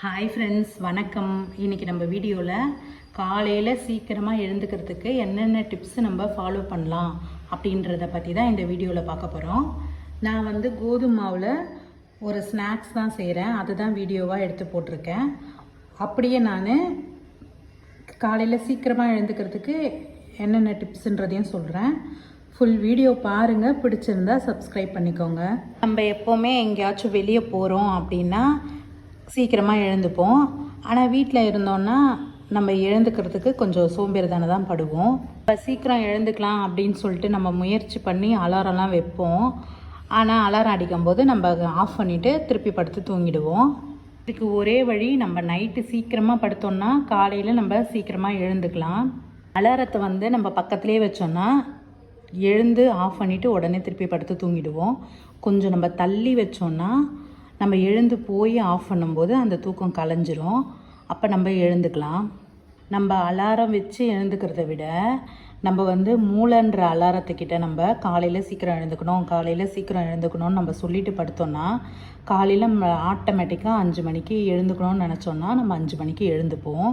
Hi friends வணக்கம். இன்னைக்கு நம்ம வீடியோவில் காலையில் சீக்கிரமாக எழுந்துக்கிறதுக்கு என்னென்ன டிப்ஸ் நம்ம ஃபாலோ பண்ணலாம் அப்படின்றத பற்றி தான் இந்த வீடியோவில் பார்க்க போகிறோம் நான் வந்து கோதுமை மாவில் ஒரு ஸ்நாக்ஸ் தான் செய்கிறேன் அதுதான் வீடியோவாக எடுத்து போட்டிருக்கேன். அப்படியே நான் காலையில் சீக்கிரமாக எழுந்துக்கிறதுக்கு என்னென்ன டிப்ஸுன்றதையும் சொல்கிறேன் ஃபுல் வீடியோ பாருங்கள் பிடிச்சிருந்தா சப்ஸ்கிரைப் பண்ணிக்கோங்க. நம்ம எப்போவுமே எங்கேயாச்சும் வெளியே போகிறோம் அப்படின்னா சீக்கிரமாக எழுந்துப்போம். ஆனால் வீட்டில் இருந்தோன்னா நம்ம எழுந்துக்கிறதுக்கு கொஞ்சம் சோம்பேறிதானே தான் படுவோம். இப்போ சீக்கிரம் எழுந்துக்கலாம் அப்படின்னு சொல்லிட்டு நம்ம முயற்சி பண்ணி அலாரம்லாம் வைப்போம். ஆனால் அலாரம் அடிக்கும்போது நம்ம ஆஃப் பண்ணிவிட்டு திருப்பி படுத்து தூங்கிடுவோம். இதுக்கு ஒரே வழி நம்ம நைட்டு சீக்கிரமாக படுத்தோம்னா காலையில் நம்ம சீக்கிரமாக எழுந்துக்கலாம். அலாரத்தை வந்து நம்ம பக்கத்துலேயே வச்சோன்னா எழுந்து ஆஃப் பண்ணிவிட்டு உடனே திருப்பி படுத்து தூங்கிடுவோம். கொஞ்சம் நம்ம தள்ளி வச்சோன்னா நம்ம எழுந்து போய் ஆஃப் பண்ணும்போது அந்த தூக்கம் கலைஞ்சிரும். அப்போ நம்ம எழுந்துக்கலாம். நம்ம அலாரம் வச்சு எழுந்துக்கிறத விட நம்ம வந்து மூளைன்ற அலாரத்துக்கிட்ட நம்ம காலையில் சீக்கிரம் எழுந்துக்கணும் காலையில் சீக்கிரம் எழுந்துக்கணும்னு நம்ம சொல்லிட்டு படுத்தோன்னா காலையில் நம்ம ஆட்டோமேட்டிக்காக அஞ்சு மணிக்கு எழுந்துக்கணும்னு நினச்சோன்னா நம்ம அஞ்சு மணிக்கு எழுந்துப்போம்.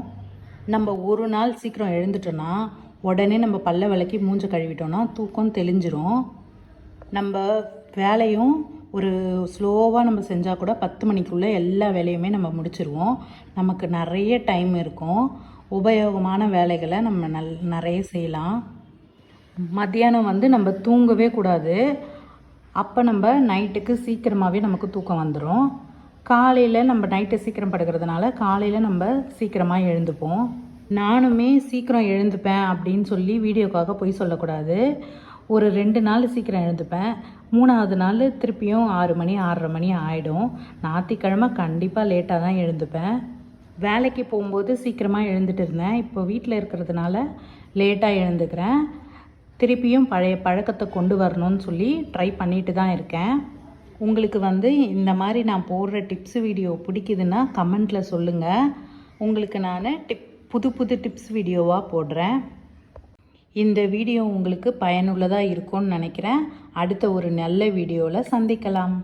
நம்ம ஒரு நாள் சீக்கிரம் எழுந்துட்டோன்னா உடனே நம்ம பல்ல விளக்கி மூஞ்ச கழுவிட்டோன்னா தூக்கம் தெளிஞ்சிரும். நம்ம வேலையும் ஒரு ஸ்லோவாக நம்ம செஞ்சால் கூட பத்து மணிக்குள்ளே எல்லா வேலையுமே நம்ம முடிச்சிருவோம். நமக்கு நிறைய டைம் இருக்கும். உபயோகமான வேலைகளை நம்ம நல் நிறைய செய்யலாம். மத்தியானம் வந்து நம்ம தூங்கவே கூடாது. அப்போ நம்ம நைட்டுக்கு சீக்கிரமாகவே நமக்கு தூக்கம் வந்துடும் காலையில் நம்ம நைட்டு சீக்கிரம் படுக்கிறதுனால காலையில் நம்ம சீக்கிரமாக எழுந்துப்போம். நானுமே சீக்கிரம் எழுந்துப்பேன் அப்படின்னு சொல்லி வீடியோக்காக போய் சொல்லக்கூடாது. ஒரு ரெண்டு நாள் சீக்கிரம் எழுந்துப்பேன். மூணாவது நாள் திருப்பியும் ஆறு மணி ஆறரை மணி ஆகிடும் ஞாயிற்றுக்கிழமை கண்டிப்பாக லேட்டாக தான் எழுந்துப்பேன். வேலைக்கு போகும்போது சீக்கிரமாக எழுந்துட்டு இருந்தேன். இப்போ வீட்டில் இருக்கிறதுனால லேட்டாக எழுந்துக்கிறேன். திருப்பியும் பழைய பழக்கத்தை கொண்டு வரணும்னு சொல்லி ட்ரை பண்ணிட்டு தான் இருக்கேன். உங்களுக்கு வந்து இந்த மாதிரி நான் போடுற டிப்ஸ் வீடியோ பிடிக்குதுன்னா கமெண்ட்டில் சொல்லுங்கள் உங்களுக்கு நான் டிப் புது புது டிப்ஸ் வீடியோவாக போடுறேன். இந்த வீடியோ உங்களுக்கு பயனுள்ளதாக இருக்கும்னு நினைக்கிறேன். அடுத்த ஒரு நல்ல வீடியோவில் சந்திக்கலாம்.